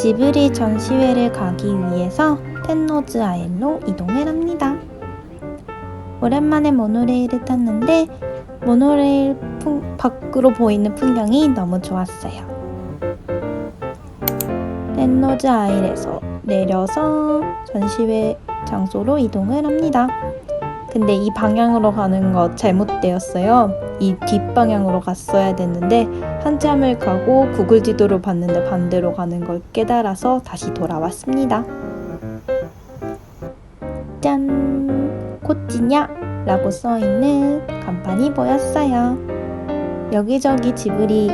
지브리 전시회를 가기 위해서 텐노즈 아일로 이동을 합니다. 오랜만에 모노레일을 탔는데 모노레일 풍- 밖으로 보이는 풍경이 너무 좋았어요. 텐노즈 아일에서 내려서 전시회 장소로 이동을 합니다. 근데 이 방향으로 가는 거 잘못되었어요. 이 뒷방향으로 갔어야 됐는데 한참을 가고 구글 지도를 봤는데 반대로 가는 걸 깨달아서 다시 돌아왔습니다. 짠! 코찌냐? 라고 써있는 간판이 보였어요. 여기저기 지브리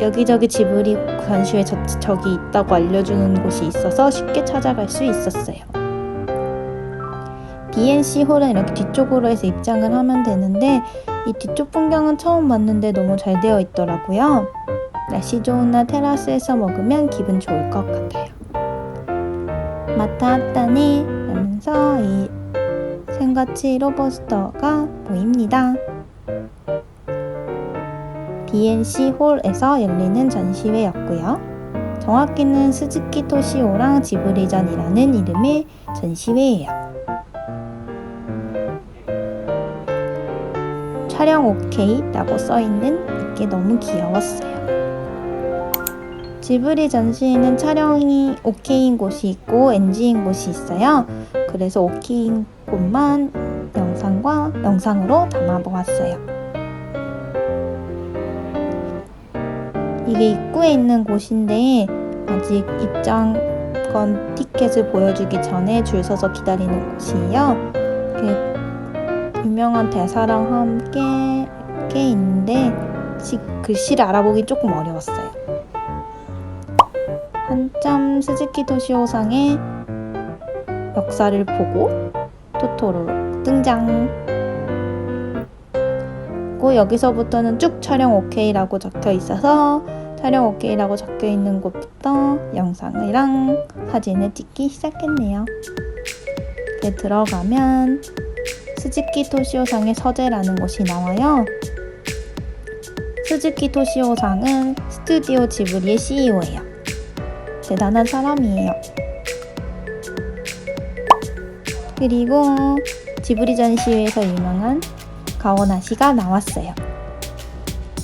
여기저기 지브리 전시회 저, 저기 있다고 알려주는 곳이 있어서 쉽게 찾아갈 수 있었어요. BNC 홀은 이렇게 뒤쪽으로 해서 입장을 하면 되는데 이 뒤쪽 풍경은 처음 봤는데 너무 잘 되어 있더라고요. 날씨 좋은 날 테라스에서 먹으면 기분 좋을 것 같아요. 마타하타네 라면서 이 생가치 로버스터가 보입니다. BNC 홀에서 열리는 전시회였고요. 정확히는 스즈키 토시오랑 지브리전이라는 이름의 전시회예요. 촬영 오케이 라고 써있는 이게 너무 귀여웠어요. 지브리 전시회는 촬영이 오케이인 곳이 있고 NG인 곳이 있어요. 그래서 오케이인 곳만 영상과 영상으로 담아보았어요. 이게 입구에 있는 곳인데 아직 입장권 티켓을 보여주기 전에 줄 서서 기다리는 곳이에요. 유명한 대사랑 함께 이렇게 있는데 시- 글씨를 알아보기 조금 어려웠어요. 한참 스즈키 도시오상의 역사를 보고 토토로 등장. 고 여기서부터는 쭉 촬영 오케이라고 적혀 있어서 촬영 오케이라고 적혀 있는 곳부터 영상이랑 사진을 찍기 시작했네요. 들어가면 스즈키 토시오상의 서재라는 곳이 나와요. 스즈키 토시오상은 스튜디오 지브리의 CEO예요. 대단한 사람이에요. 그리고 지브리 전시회에서 유명한 가오나시가 나왔어요.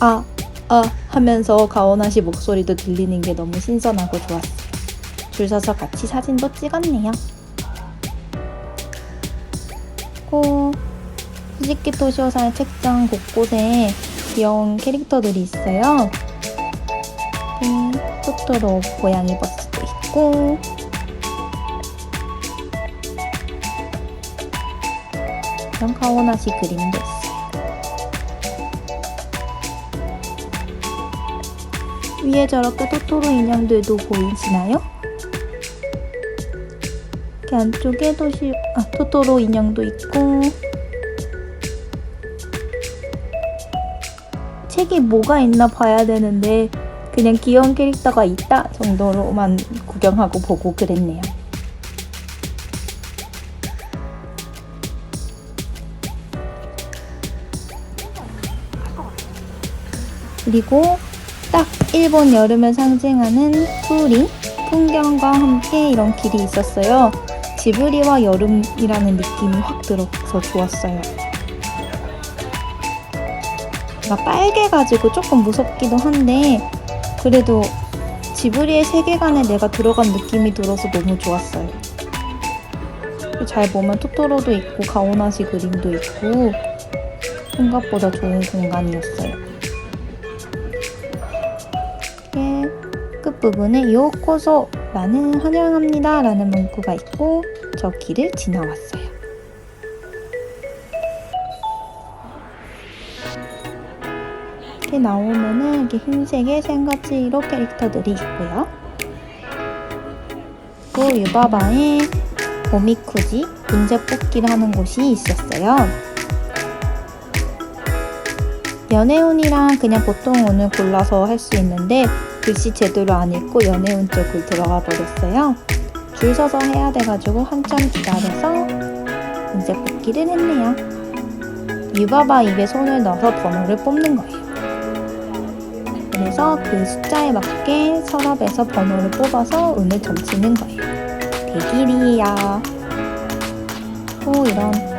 아, 아 하면서 가오나시 목소리도 들리는 게 너무 신선하고 좋았어요. 줄 서서 같이 사진도 찍었네요. 고 수지키 토시오사의 책장 곳곳에 귀여운 캐릭터들이 있어요. 음, 토토로 고양이 버스도 있고 이런 카오나시 그림도 있어요. 위에 저렇게 토토로 인형들도 보이시나요? 이렇게 안쪽에 도시 아 토토로 인형도 있고 책이 뭐가 있나 봐야 되는데 그냥 귀여운 캐릭터가 있다 정도로만 구경하고 보고 그랬네요. 그리고 딱 일본 여름을 상징하는 푸리 풍경과 함께 이런 길이 있었어요. 지브리와 여름이라는 느낌이 확 들어서 좋았어요. 빨개가지고 조금 무섭기도 한데 그래도 지브리의 세계관에 내가 들어간 느낌이 들어서 너무 좋았어요. 잘 보면 토토로도 있고 가오나시 그림도 있고 생각보다 좋은 공간이었어요. 끝부분에 요코소 라는 환영합니다 라는 문구가 있고 저 길을 지나왔어요. 이렇게 나오면은 이렇게 흰색의 생가치로 캐릭터들이 있고요. 또 유바바에 오미쿠지 문제 뽑기를 하는 곳이 있었어요. 연애운이랑 그냥 보통 운을 골라서 할 수 있는데 글씨 제대로 안 읽고 연애운 쪽을 들어가 버렸어요. 줄 서서 해야 돼가지고 한참 기다려서 문제 뽑기를 했네요. 유바바 입에 손을 넣어서 번호를 뽑는 거예요. 그래서 그 숫자에 맞게 서랍에서 번호를 뽑아서 운을 점치는 거예요. 대길이야. 또 이런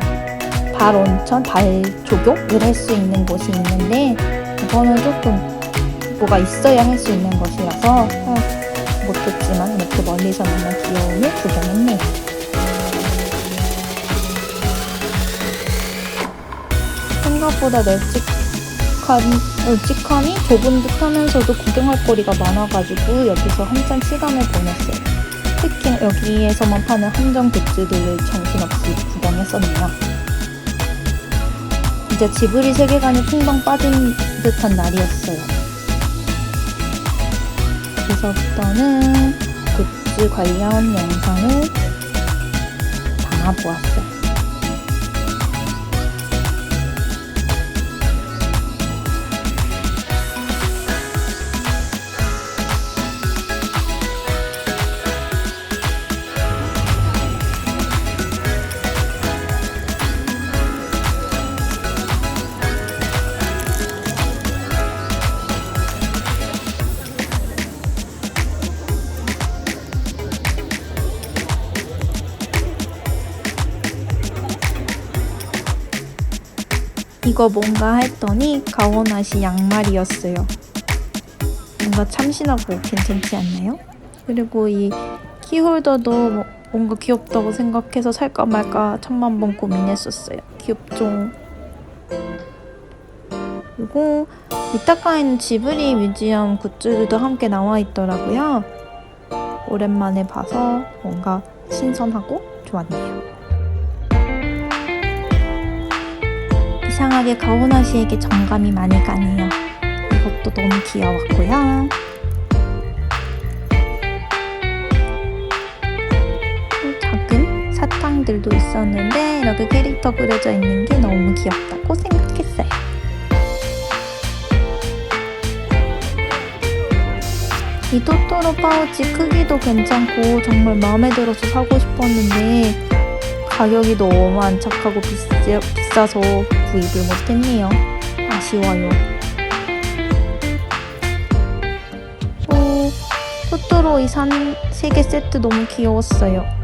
발 온천, 발 조격을 할 수 있는 곳이 있는데 이거는 조금 뭐가 있어야 할 수 있는 것이라서 어, 못했지만 이렇게 멀리서 너무 귀여움을 구경했네요. 생각보다 널찍한, 널찍함이 좁은 듯 하면서도 구경할 거리가 많아가지고 여기서 한참 시간을 보냈어요. 특히 여기에서만 파는 한정 굿즈들을 정신없이 구경했었네요. 진짜 지브리 세계관이 풍덩 빠진 듯한 날이었어요. 여기서부터는 굿즈 관련 영상을 담아보았어요. 이거 뭔가 했더니 가오나시 양말이었어요. 뭔가 참신하고 괜찮지 않나요? 그리고 이 키홀더도 뭐- 뭔가 귀엽다고 생각해서 살까 말까 천만 번 고민했었어요. 귀엽죠? 그리고 이타카에는 지브리 뮤지엄 굿즈들도 함께 나와 있더라고요. 오랜만에 봐서 뭔가 신선하고 좋았네요. 이상하게 가오나 씨에게 정감이 많이 가네요. 이것도 너무 귀여웠고요. 또 작은 사탕들도 있었는데 이렇게 캐릭터 그려져 있는 게 너무 귀엽다고 생각했어요. 이 토토로 파우치 크기도 괜찮고 정말 마음에 들어서 사고 싶었는데 가격이 너무 안 착하고 비싸, 비싸서 구입을 못했네요. 아쉬워요. 또 토토로 이산세개 세트 너무 귀여웠어요.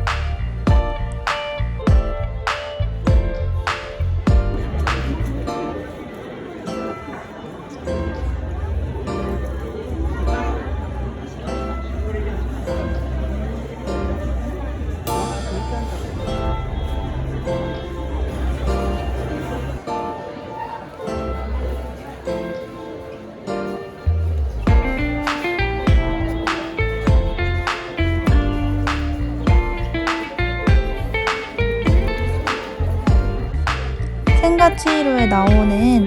생가치히로에 나오는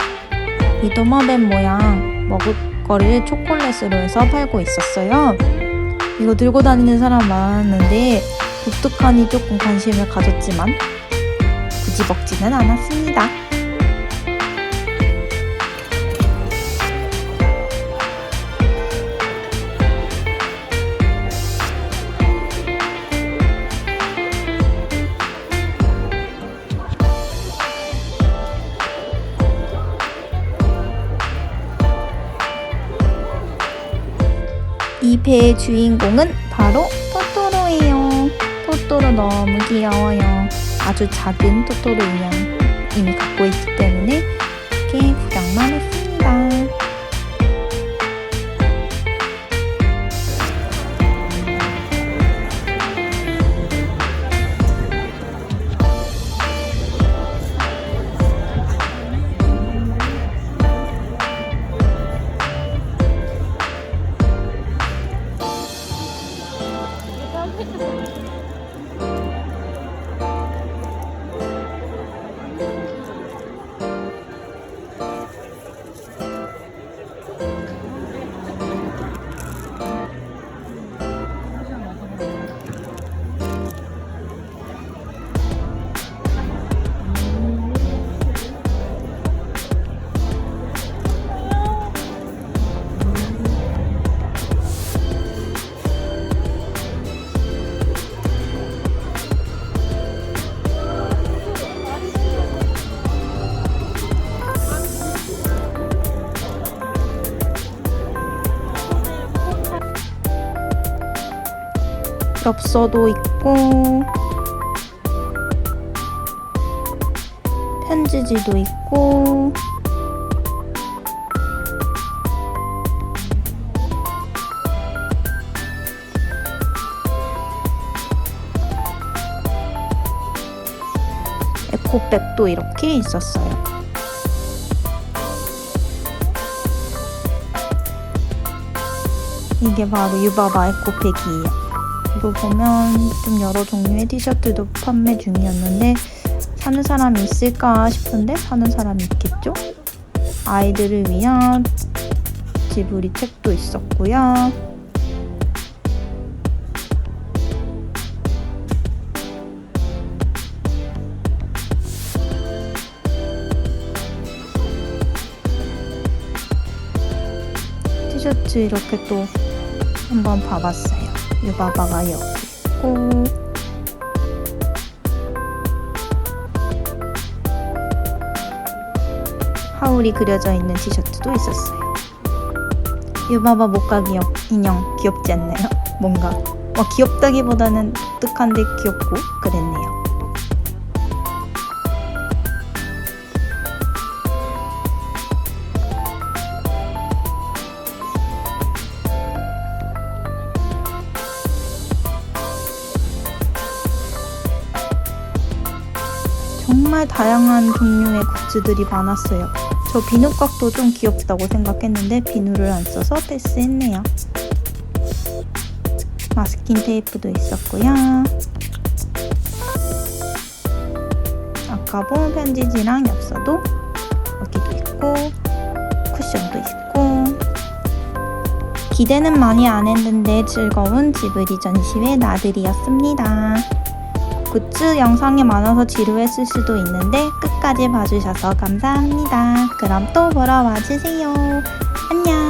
이 도마뱀 모양 먹을 거를 초콜릿으로 해서 팔고 있었어요. 이거 들고 다니는 사람 많았는데 독특하니 조금 관심을 가졌지만 굳이 먹지는 않았습니다. 배의 주인공은 바로 토토로예요. 토토로 너무 귀여워요. 아주 작은 토토로 인형 이미 갖고 있기 때문에 이렇게 구경만 했습니 엽서도 있고 편지지도 있고 에코백도 이렇게 있었어요. 이게 바로 유바바 에코백이에요. 이거 보면 좀 여러 종류의 티셔츠도 판매 중이었는데 사는 사람이 있을까 싶은데 사는 사람이 있겠죠? 아이들을 위한 지브리 책도 있었고요. 티셔츠 이렇게 또 한번 봐봤어요. 유바바가 여기 있고 하울이 그려져 있는 티셔츠도 있었어요. 유바바 목각 인형, 귀엽지 않나요? 뭔가 뭐 귀엽다기보다는 독특한데 귀엽고 그랬네요. 정말 다양한 종류의 굿즈들이 많았어요. 저 비누곽도 좀 귀엽다고 생각했는데 비누를 안 써서 패스했네요. 마스킹 테이프도 있었고요. 아까 본 편지지랑 엽서도 여기도 있고 쿠션도 있고 기대는 많이 안 했는데 즐거운 지브리 전시회 나들이었습니다. 굿즈 영상이 많아서 지루했을 수도 있는데 끝까지 봐주셔서 감사합니다. 그럼 또 보러 와주세요. 안녕!